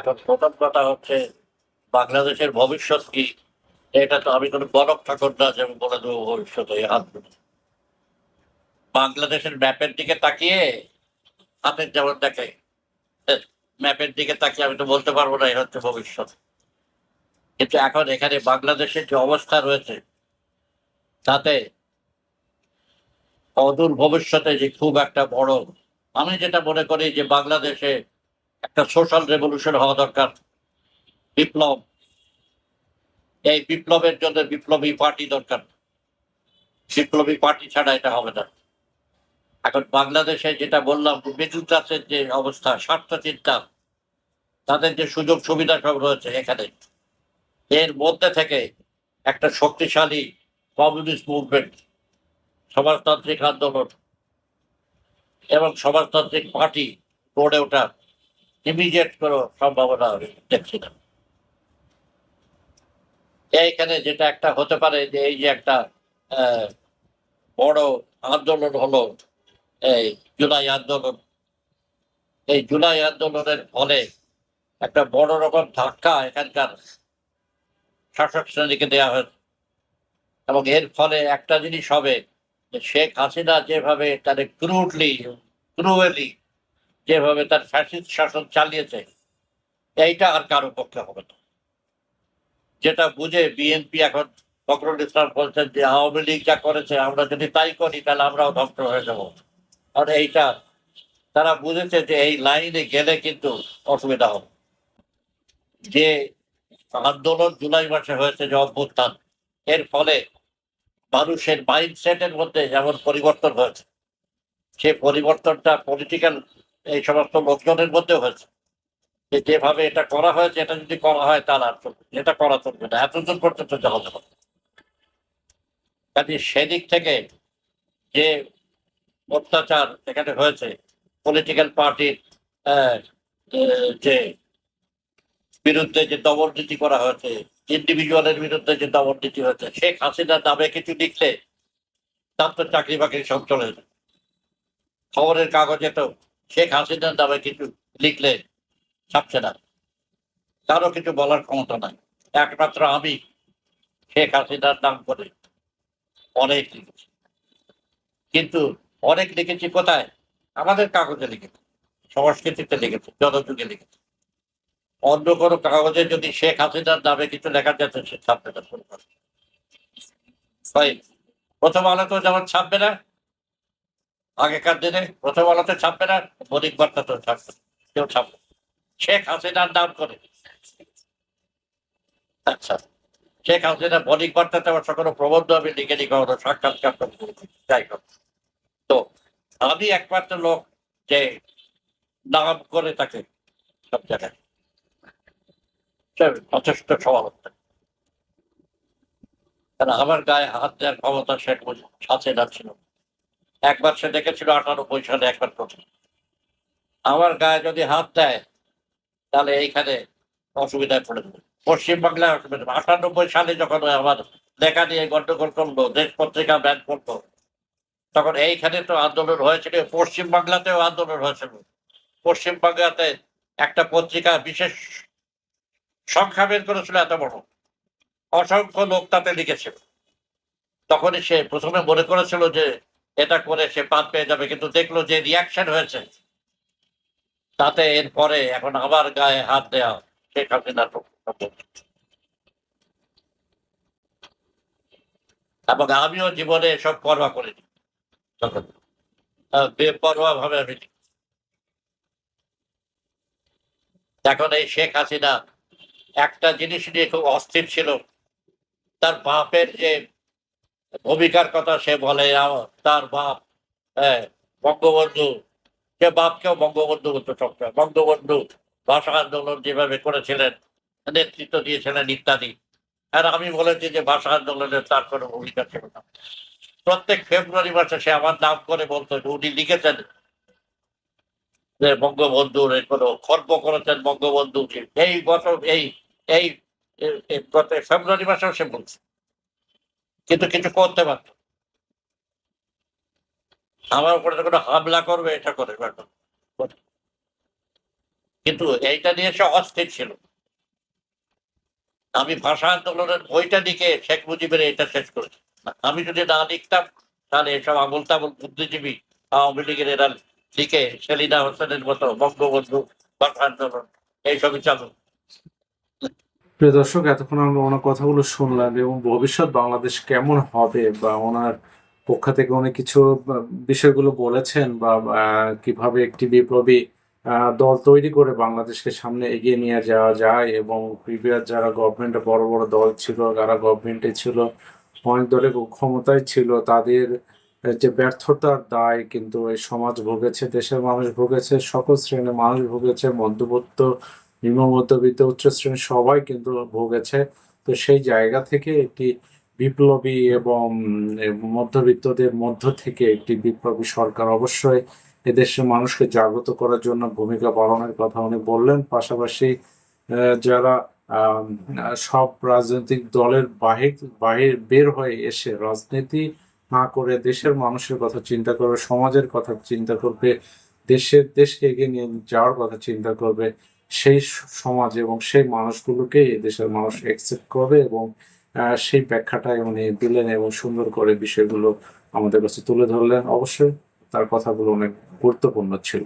এখন প্রথম কথা হচ্ছে, বাংলাদেশের ভবিষ্যৎ কি এটা তো আমি কোনো গরম ঠাকুর না যে আমি বলে দেবো ভবিষ্যৎ এই হাত। বাংলাদেশের ম্যাপের দিকে তাকিয়ে হাতের যেমন দেখে ম্যাপের দিকে তাকিয়ে আমি তো বলতে পারব না, এই হচ্ছে ভবিষ্যৎ কিন্তু এখন এখানে বাংলাদেশের যে অবস্থা রয়েছে, তাতে অদূর ভবিষ্যতে যে খুব একটা বড়, আমি যেটা মনে করি যে বাংলাদেশে একটা সোশ্যাল রেভলিউশন হওয়া দরকার। বিপ্লব। এই বিপ্লবের জন্য বিপ্লবী পার্টি দরকার। বিপ্লবী পার্টি ছাড়া এটা হবে না। এখন বাংলাদেশে যেটা বললাম মিডল ক্লাসের যে অবস্থা, স্বার্থ চিন্তা, তাদের যে সুযোগ সুবিধা সব রয়েছে এখানে। এর মধ্যে থেকে একটা শক্তিশালী কমিউনিস্ট মুভমেন্ট সমাজতান্ত্রিক আন্দোলন এবং সমাজতান্ত্রিক পার্টি গড়ে ওঠা। ইমিডিয়েট কোনো সম্ভাবনা দেখছি। না এইখানে যেটা একটা হতে পারে যে এই যে একটা বড় আন্দোলন হলো এই জুলাই আন্দোলন। এই জুলাই আন্দোলনের ফলে একটা বড় রকম ধাক্কা এখানকার শাসক শ্রেণীকে দেওয়া হয়েছে। এবং এর ফলে একটা জিনিস হবে শেখ হাসিনা যেভাবে তার ক্রুডলি ক্রুয়েলি যেভাবে তার ফ্যাসিস্ট শাসন চালিয়েছে, এইটা আর কারও পক্ষে হবে না। যেটা বুঝে বিএনপি এখন ফখরুল ইসলাম বলছেন যে, আওয়ামী লীগ যা করেছে, আমরা যদি তাই করি, তাহলে আমরাও ধ্বংস হয়ে যাব। আর এইটা তারা বুঝেছে যে, এই লাইনে গেলে কিন্তু অসুবিধা হবে। যে আন্দোলন জুলাই মাসে হয়েছে যে অভ্যুত্থান, এর ফলে মানুষের মাইন্ডসেটের মধ্যে যেমন পরিবর্তন হয়েছে, সে পরিবর্তনটা পলিটিক্যাল এই সমস্ত লোকজনের মধ্যে হয়েছে। যে যেভাবে এটা করা হয়েছে, এটা যদি করা হয়, তাহলে আর চলবে এটা করা চলবে না। এতদূর পর্যন্ত যাওয়া যাবে। কাজে সেদিক থেকে যে অত্যাচার এখানে হয়েছে পলিটিক্যাল পার্টির যে বিরুদ্ধে যে দমননীতি করা হয়েছে ইন্ডিভিজুয়ালের বিরুদ্ধে যে দমননীতি হয়েছে, শেখ হাসিনার নামে কিছু লিখলে তার তো চাকরি বাকরি সব চলে যায় খবরের কাগজে তো শেখ হাসিনার নামে কিছু লিখলে ছাপছে না। কারও কিছু বলার ক্ষমতা নাই। একমাত্র আমি শেখ হাসিনার নাম করে অনেক লিখেছি। কিন্তু অনেক লিখেছি কোথায়? আমাদের কাগজে লিখেছি, সংস্কৃতিতে লিখেছি, জনযুগে লিখেছি। অন্য কোনো কাগজে যদি শেখ হাসিনার নামে কিছু লেখা যেত, সে ছাপবে না। কাগজে। তাই প্রথম আলো তো যেমন ছাপবে না আগেকার দিনে প্রথম আলোতে ছাপবে না বণিক বার্তা তো ছাপবে। কেউ ছাপবে। শেখ হাসিনার নাম করে। আচ্ছা শেখ হাসিনা বণিক বার্তাতে আমার সকল প্রবন্ধ আমি লিখে নি কখনো সাক্ষাৎকার যাই হোক। তো আমি একমাত্র লোক যে নাম করে তাকে সব জায়গায়। যথেষ্ট সমালোচনা কারণ আমার গায়ে হাত দেওয়ার ক্ষমতা শেখ মুজিব আছে না ছিল। একবার সে দেখেছিল আটানব্বই সালে একবার প্রথম। আমার গায়ে যদি হাত দেয়, তাহলে এইখানে অসুবিধায় পড়ে যাবে। পশ্চিমবাংলায় অসুবিধা। আটানব্বই সালে যখন আমার লেখা নিয়ে গন্ডগোল করল, দেশ পত্রিকা ব্যান করল, তখন এইখানে তো আন্দোলন হয়েছিল, পশ্চিমবাংলাতেও আন্দোলন হয়েছিল। পশ্চিমবাংলাতে একটা পত্রিকা বিশেষ সংখ্যা বের করেছিল এত বড়। অসংখ্য লোক তাতে লিখেছিল। তখনই সে প্রথমে মনে করেছিল যে এটা করে সে পাত পেয়ে যাবে, কিন্তু দেখল যে রিয়াকশন হয়েছে। তাতে এরপরে এখন আবার গায়ে হাত দেওয়া শেখ হাসিনার। এবং আমিও জীবনে এসব পরোয়া করিনি তখন বেপরোয়া ভাবে আমি এখন এই শেখ হাসিনা একটা জিনিস নিয়ে খুব অস্থির ছিল। তার বাপের যে ভূমিকার কথা সে বলে তার বাপ হ্যাঁ বঙ্গবন্ধু, সে বাপকেও বঙ্গবন্ধু বলতো সবসময় বঙ্গবন্ধু ভাষা আন্দোলন যেভাবে করেছিলেন, নেতৃত্ব দিয়েছিলেন ইত্যাদি। আর আমি বলেছি যে ভাষা আন্দোলনের তার কোনো ভূমিকা ছিল না। প্রত্যেক ফেব্রুয়ারি মাসে সে আমার নাম করে বলতো উনি লিখেছেন যে বঙ্গবন্ধুর কোনো খর্ব করেছেন বঙ্গবন্ধু এই বছর, এই এই ফেব্রুয়ারি মাসেও সে বলছে। কিন্তু কিছু করতে পারত। আমার উপরে কোনো হামলা করবে, এটা করে ব্যাপার। কিন্তু এইটা নিয়ে সে অস্থির ছিল আমি ভাষা আন্দোলনের বইটা লিখে শেখ মুজিবের এটা শেষ করেছি আমি যদি না লিখতাম, তাহলে এসব আবুল তাবুল বুদ্ধিজীবী আওয়ামী লীগের এরা লিখে সেলিনা হোসেনের মতো বঙ্গবন্ধু ভাষা আন্দোলন, এইসবই চালু প্রিয় দর্শক, এতক্ষণ আমরা ওনার কথাগুলো শুনলাম এবং ভবিষ্যৎ বাংলাদেশ কেমন হবে বা ওনার পক্ষ থেকে অনেক কিছু বিষয়গুলো বলেছেন বা কীভাবে একটি বিপ্লবী দল তৈরি করে বাংলাদেশকে সামনে এগিয়ে নিয়ে যাওয়া যায় এবং প্রিভিয়াস যারা গভর্নমেন্টে বড় বড় দল ছিল, যারা গভর্নমেন্টে ছিল, অনেক দলের ক্ষমতায় ছিল, তাদের যে ব্যর্থতার দায় কিন্তু এই সমাজ ভুগেছে, দেশের মানুষ ভুগেছে, সকল শ্রেণির মানুষ ভুগেছে মধ্যবিত্ত নিম্ন মধ্যবিত্ত উচ্চ শ্রেণির সবাই কিন্তু ভুগেছে। তো সেই জায়গা থেকে একটি বিপ্লবী এবং মধ্যবিত্তদের মধ্য থেকে একটি বিপ্লবী সরকার অবশ্যই এদেশের মানুষকে জাগ্রত করার জন্য ভূমিকা পালনের কথা উনি বললেন। পাশাপাশি যারা সব রাজনৈতিক দলের বাহির বাহির, বের হয়ে এসে রাজনীতি না করে দেশের মানুষের কথা চিন্তা করবে, সমাজের কথা চিন্তা করবে, দেশের, দেশকে এগিয়ে নিয়ে যাওয়ার কথা চিন্তা করবে সেই সমাজ এবং সেই মানুষগুলোকে দেশের মানুষ অ্যাকসেপ্ট করবে এবং সেই ব্যাখ্যাটাই উনি দিলেন এবং সুন্দর করে বিষয়গুলো আমাদের কাছে তুলে ধরলেন। অবশ্যই তার কথাগুলো অনেক গুরুত্বপূর্ণ ছিল।